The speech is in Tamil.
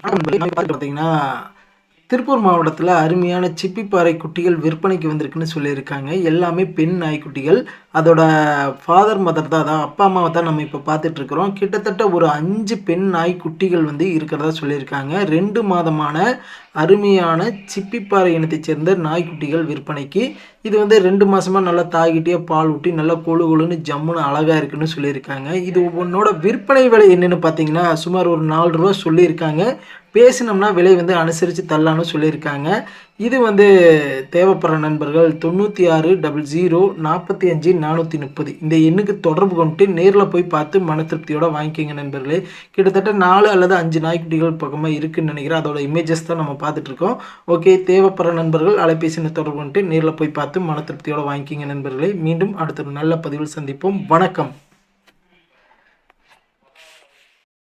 பார்த்தீங்கன்னா திருப்பூர் மாவட்டத்தில் அருமையான சிப்பிப்பாறை குட்டிகள் விற்பனைக்கு வந்திருக்குன்னு சொல்லியிருக்காங்க. எல்லாமே பெண் நாய்க்குட்டிகள். அதோட ஃபாதர் மதர் தான் அதான் அப்பா அம்மாவை தான் நம்ம இப்போ பார்த்துட்ருக்குறோம். கிட்டத்தட்ட ஒரு அஞ்சு பெண் நாய்க்குட்டிகள் வந்து இருக்கிறதா சொல்லியிருக்காங்க. ரெண்டு மாதமான அருமையான சிப்பிப்பாறை இனத்தைச் சேர்ந்த நாய்க்குட்டிகள் விற்பனைக்கு. இது வந்து ரெண்டு மாதமாக நல்லா தாய்கிட்டே பால் ஊட்டி நல்லா கொழு கொழுன்னு ஜம்முன்னு அழகாக இருக்குன்னு சொல்லியிருக்காங்க. இது ஒவ்வொன்றோட விற்பனை விலை என்னென்னு பார்த்தீங்கன்னா சுமார் ஒரு நாலு ரூபா சொல்லியிருக்காங்க. பேசினோம்னா விலை வந்து அனுசரித்து தள்ளான்னு சொல்லியிருக்காங்க. இது வந்து தேவைப்படுற நண்பர்கள் தொண்ணூற்றி ஆறு டபுள் ஜீரோ நாற்பத்தி அஞ்சு நானூற்றி முப்பது. இந்த எண்ணுக்கு தொடர்பு கொண்டு நேரில் போய் பார்த்து மன திருப்தியோடு வாங்கிக்கோங்க நண்பர்களே. கிட்டத்தட்ட நாலு அல்லது அஞ்சு நாய்க்குட்டிகள் பக்கமாக இருக்குதுன்னு நினைக்கிறேன். அதோட இமேஜஸ் தான் நம்ம பார்த்துட்ருக்கோம் ஓகே தேவைப்படுற நண்பர்கள் அலைபேசியில் தொடர்பு கொண்டு நேரில் போய் பார்த்து மன திருப்தியோடு வாங்கிக்கோங்க நண்பர்களே. மீண்டும் அடுத்த நல்ல பதிவில் சந்திப்போம். வணக்கம்.